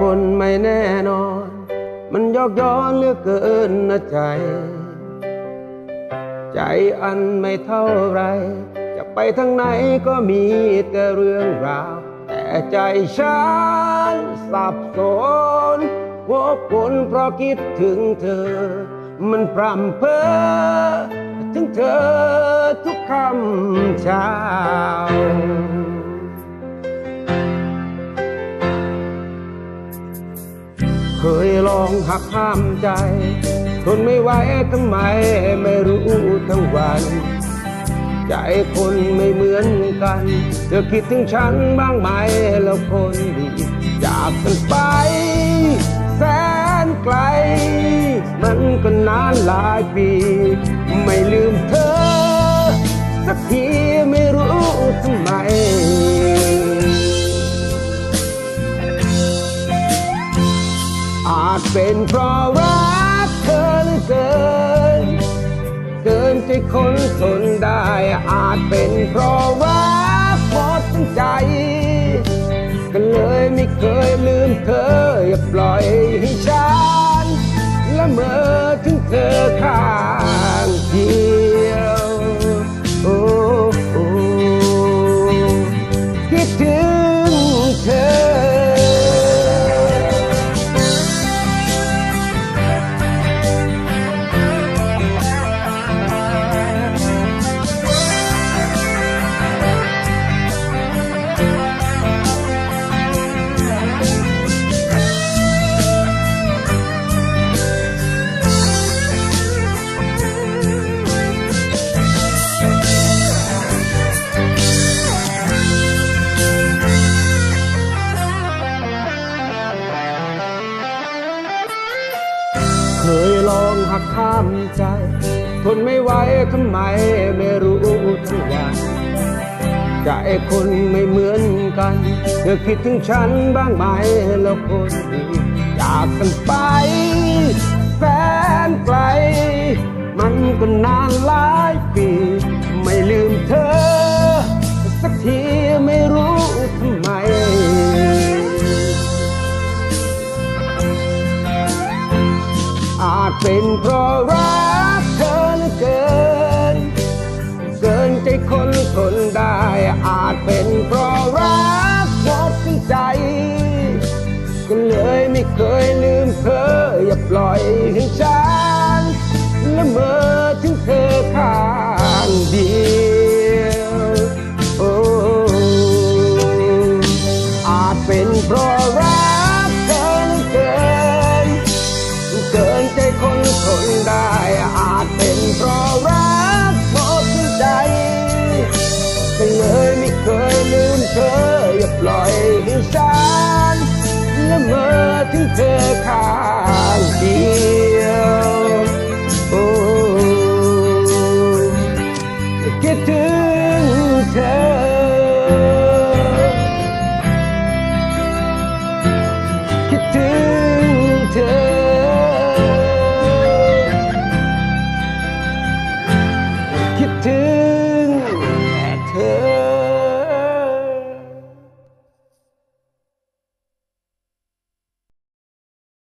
คนไม่แน่นอน มันยอกย้อนเหลือกเกินนะใจ ใจอันไม่เท่าไร จะไปทางไหนก็มีแต่เรื่องราว แต่ใจฉันสับสนวกวนเพราะคิดถึงเธอ มันพร่ำเพ้อถึงเธอทุกคำเช้า เคยลองหักห้ามใจ ทนไม่ไหวทำไมไม่รู้ทั้งวัน ใจคนไม่เหมือนกัน เธอคิดถึงฉันบ้างไหมแล้วคนดีจากกันไป แสนไกล มันก็นานหลายปี ไม่ อาจเป็นเพราะรักเธอเหลือเกิน เกินใจคนทนได้ อาจเป็นเพราะรักหมดใจ ก็เลยไม่เคยลืมเธอ อย่าปล่อยให้ฉันละเมอถึงเธอค่ะ องหักข้ามใจ ทนไม่ไหวทำไมไม่รู้ทั้งวันใจคนไม่เหมือนกันเธอคิดถึงฉันบ้างไหมแล้วคนดี เป็นเพราะรักเธอเหลือเกิน เกินใจคนทนได้ อาจเป็นเพราะรักหมดใจก็เลยไม่เคยลืมเธอ อย่าปล่อยให้ฉันละเมอถึงเธอข้างเดียว เธออย่าปล่อยให้ฉันละเมอถึงเธอข้างเดียวโอ้คิดถึงเธอ